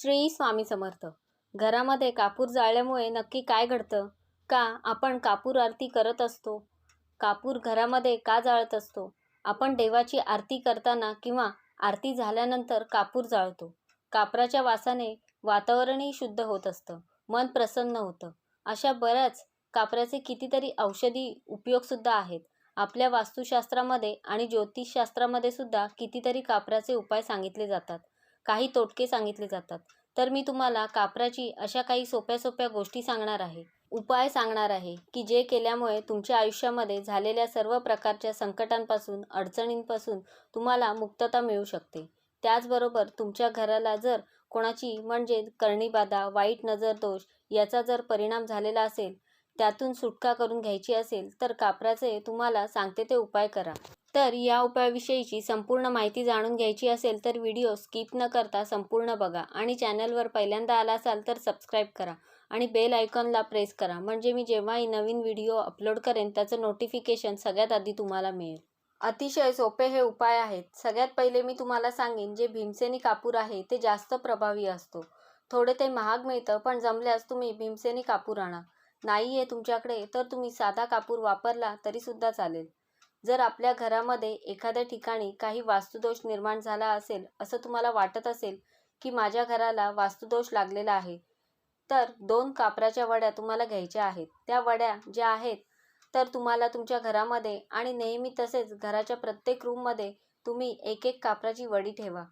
श्री स्वामी समर्थ. घरामध्ये कापूर जाळल्यामुळे नक्की काय घडतं? का आपण कापूर आरती करत असतो? कापूर घरामध्ये का जाळत असतो? आपण देवाची आरती करताना किंवा आरती झाल्यानंतर कापूर जाळतो. कापराच्या वासाने वातावरणही शुद्ध होत असतं. मन प्रसन्न होतं. अशा बऱ्याच कापराचे कितीतरी औषधी उपयोगसुद्धा आहेत. आपल्या वास्तुशास्त्रामध्ये आणि ज्योतिषशास्त्रामध्ये सुद्धा कितीतरी कापराचे उपाय सांगितले जातात. काही तोटके सांगितले जातात. तर मी तुम्हाला कापराची अशा काही सोप्या सोप्या गोष्टी सांगणार आहे. उपाय सांगणार आहे की जे केल्यामुळे तुमच्या आयुष्यामध्ये झालेल्या सर्व प्रकारच्या संकटांपासून अडचणींपासून तुम्हाला मुक्तता मिळू शकते. त्याचबरोबर तुमच्या घराला जर कोणाची म्हणजे कर्णीबाधा वाईट नजर दोष याचा जर परिणाम झालेला असेल त्यातून सुटका करून घ्यायची असेल तर कापराचे तुम्हाला सांगते ते उपाय करा. तर या उपायाविषयीची संपूर्ण माहिती जाणून घ्यायची असेल तर व्हिडिओ स्किप न करता संपूर्ण बघा आणि चॅनलवर पहिल्यांदा आला असाल तर सबस्क्राईब करा आणि बेल आयकॉनला प्रेस करा. म्हणजे मी जेव्हाही नवीन व्हिडिओ अपलोड करेन त्याचं नोटिफिकेशन सगळ्यात आधी तुम्हाला मिळेल. अतिशय सोपे हे उपाय आहेत. सगळ्यात पहिले मी तुम्हाला सांगेन जे भीमसेनी कापूर आहे ते जास्त प्रभावी असतो. थोडे ते महाग मिळतं पण जमल्यास तुम्ही भीमसेनी कापूर आणा. नाही आहे तुमच्याकडे तर तुम्ही साधा कापूर वापरला तरीसुद्धा चालेल. जर आपल्या घरामध्ये एखाद्या ठिकाणी काही वास्तुदोष निर्माण झाला असेल असं तुम्हाला वाटत असेल की माझ्या घराला वास्तुदोष लागलेला आहे तर दोन कापराच्या वड्या तुम्हाला घ्यायच्या आहेत. त्या वड्या ज्या आहेत तर तुम्हाला तुमच्या घरामध्ये आणि नेहमी तसेच घराच्या प्रत्येक रूममध्ये तुम्ही एक एक कापराची वडी ठेवा.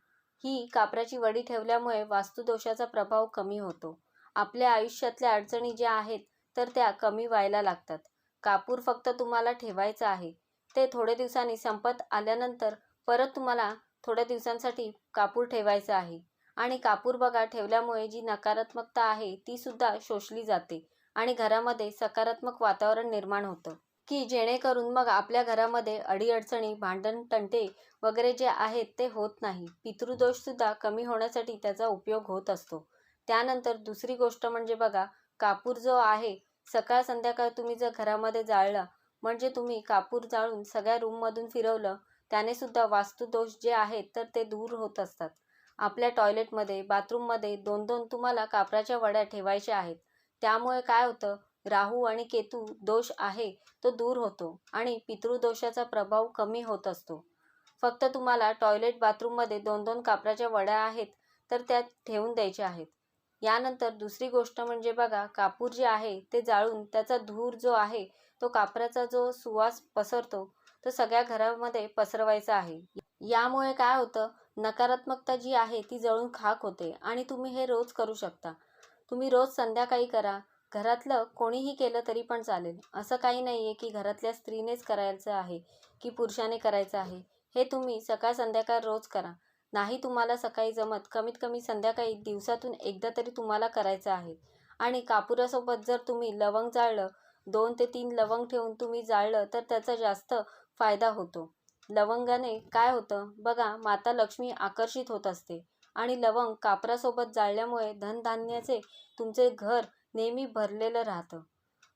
ही कापराची वडी ठेवल्यामुळे वास्तुदोषाचा प्रभाव कमी होतो. आपल्या आयुष्यातल्या अडचणी ज्या आहेत तर त्या कमी व्हायला लागतात. कापूर फक्त तुम्हाला ठेवायचं आहे. ते थोडे दिवसांनी संपत आल्यानंतर परत तुम्हाला थोड्या दिवसांसाठी कापूर ठेवायचं आहे. आणि कापूर बघा ठेवल्यामुळे जी नकारात्मकता आहे ती सुद्धा शोषली जाते आणि घरामध्ये सकारात्मक वातावरण निर्माण होतं. की जेणेकरून मग आपल्या घरामध्ये अडीअडचणी भांडण तंटे वगैरे जे आहेत ते होत नाही. पितृदोषसुद्धा कमी होण्यासाठी त्याचा उपयोग होत असतो. त्यानंतर दुसरी गोष्ट म्हणजे बघा कापूर जो आहे सकाळ संध्याकाळ तुम्ही जर घरामध्ये जाळला म्हणजे तुम्ही कापूर जाळून सगळ्या रूममधून फिरवलं त्याने सुद्धा वास्तुदोष जे आहेत तर ते दूर होत असतात. आपल्या टॉयलेटमध्ये बाथरूममध्ये दोन दोन तुम्हाला कापराच्या वड्या ठेवायच्या आहेत. त्यामुळे काय होतं राहू आणि केतू दोष आहे तो दूर होतो आणि पितृदोषाचा प्रभाव कमी होत असतो. फक्त तुम्हाला टॉयलेट बाथरूममध्ये दोन दोन कापराच्या वड्या आहेत तर त्या ठेवून द्यायच्या आहेत. यानंतर दुसरी गोष्ट म्हणजे बघा कापूर जे आहे ते जाळून त्याचा धूर जो आहे तो कापराचा जो सुवास पसरतो तो सगळ्या घरामध्ये पसरवायचा आहे. यामुळे काय होतं नकारात्मकता जी आहे ती जळून खाक होते आणि तुम्ही हे रोज करू शकता. तुम्ही रोज संध्याकाळी करा घरातलं कोणीही केलं तरी पण चालेल. असं काही नाही आहे की घरातल्या स्त्रीनेच करायचं आहे की पुरुषाने करायचं आहे. हे तुम्ही सकाळ संध्याकाळ रोज करा. नाही तुम्हाला सकाळी जमत कमीत कमी संध्याकाळी दिवसातून एकदा तरी तुम्हाला करायचं आहे. आणि कापुरासोबत जर तुम्ही लवंग जाळलं दोन ते तीन लवंग ठेवून तुम्ही जाळलं तर त्याचा जास्त फायदा होतो. लवंगाने काय होतं? बघा माता लक्ष्मी आकर्षित होत असते. आणि लवंग कापरासोबत जाळल्यामुळे धनधान्याचे तुमचे घर नेहमी भरलेलं राहतं.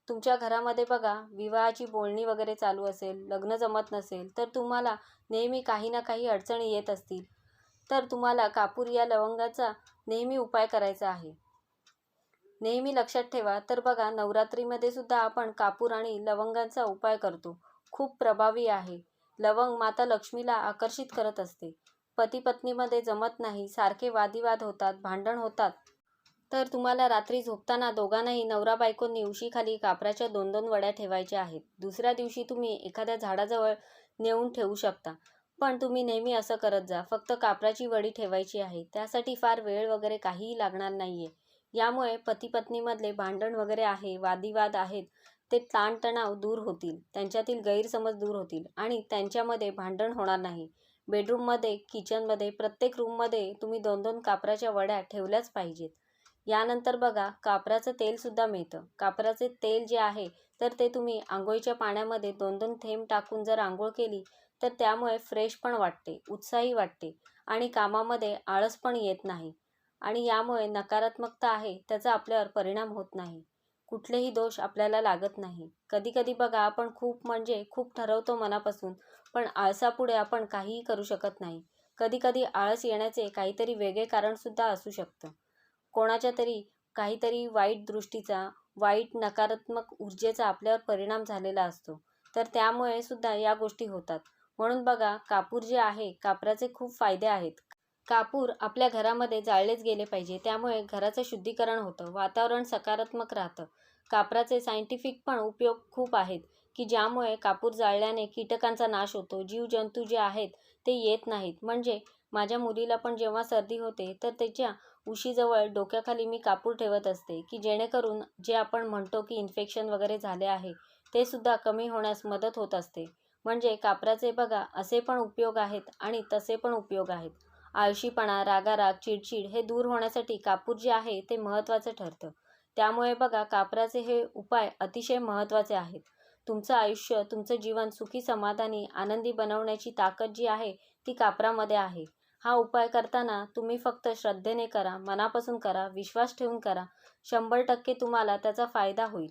तुमच्या घरामध्ये बघा विवाहाची बोलणी वगैरे चालू असेल लग्न जमत नसेल तर तुम्हाला नेहमी काही ना काही अडचणी येत असतील. तर तुम्हाला कापूर या लवंगाचा नेहमी उपाय करायचा आहे. नेहमी लक्षात ठेवा तर बघा नवरात्रीमध्ये सुद्धा आपण कापूर आणि लवंगाचा उपाय करतो. खूप प्रभावी आहे. लवंग माता लक्ष्मीला आकर्षित करत असते. पती पत्नीमध्ये जमत नाही सारखे वादिवाद होतात भांडण होतात. तर तुम्हाला रात्री झोपताना दोघांनाही नवरा बायकोंनी उशीखाली कापराच्या दोन दोन वड्या ठेवायच्या आहेत. दुसऱ्या दिवशी तुम्ही एखाद्या झाडाजवळ नेऊन ठेवू शकता. पण तुम्ही नेहमी असं करत जा. फक्त कापराची वडी ठेवायची आहे. त्यासाठी फार वेळ वगैरे काहीही लागणार नाही आहे यामुळे पती पत्नीमधले भांडण वगैरे आहे वादिवाद आहेत ते ताणतणाव दूर होतील त्यांच्यातील गैरसमज दूर होतील आणि त्यांच्यामध्ये भांडण होणार नाही. बेडरूममध्ये किचनमध्ये प्रत्येक रूममध्ये तुम्ही दोन दोन कापराच्या वड्या ठेवल्याच पाहिजेत. यानंतर बघा कापराचं तेलसुद्धा मिळतं. कापराचे तेल जे आहे तर ते तुम्ही आंघोळीच्या पाण्यामध्ये दोन दोन थेंब टाकून जर आंघोळ केली तर त्यामुळे फ्रेश पण वाटते उत्साही वाटते आणि कामामध्ये आळस पण येत नाही. आणि यामुळे नकारात्मकता आहे त्याचा आपल्यावर परिणाम होत नाही. कुठलेही दोष आपल्याला लागत नाही. कधीकधी बघा आपण खूप म्हणजे खूप ठरवतो मनापासून पण आळसापुढे आपण काहीही करू शकत नाही. कधीकधी आळस येण्याचे काहीतरी वेगळे कारणसुद्धा असू शकतं. कोणाच्या तरी काहीतरी वाईट दृष्टीचा वाईट नकारात्मक ऊर्जेचा आपल्यावर परिणाम झालेला असतो. तर त्यामुळे सुद्धा या गोष्टी होतात. म्हणून बघा कापूर जे आहे कापराचे खूप फायदे आहेत. कापूर आपल्या घरामध्ये जाळलेच गेले पाहिजे त्यामुळे घराचं शुद्धीकरण होतं वातावरण सकारात्मक राहतं. कापराचे सायंटिफिक पण उपयोग खूप आहेत की ज्यामुळे कापूर जाळल्याने कीटकांचा नाश होतो जीवजंतू जे आहेत ते येत नाहीत. म्हणजे माझ्या मुलीला पण जेव्हा सर्दी होते तर त्याच्या उशीजवळ डोक्याखाली मी कापूर ठेवत असते की जेणेकरून जे आपण म्हणतो की इन्फेक्शन वगैरे झाले आहे ते सुद्धा कमी होण्यास मदत होत असते. म्हणजे कापराचे बघा असे पण उपयोग आहेत आणि तसे पण उपयोग आहेत. आळशीपणा रागाराग चिडचिड हे दूर होण्यासाठी कापूर जे आहे ते महत्त्वाचं ठरतं. त्यामुळे बघा कापराचे हे उपाय अतिशय महत्त्वाचे आहेत. तुमचं आयुष्य तुमचं जीवन सुखी समाधानी आनंदी बनवण्याची ताकद जी आहे ती कापरामध्ये आहे. हा उपाय करताना तुम्ही फक्त श्रद्धेने करा मनापासून करा विश्वास ठेवून करा. शंभर टक्के तुम्हाला त्याचा फायदा होईल.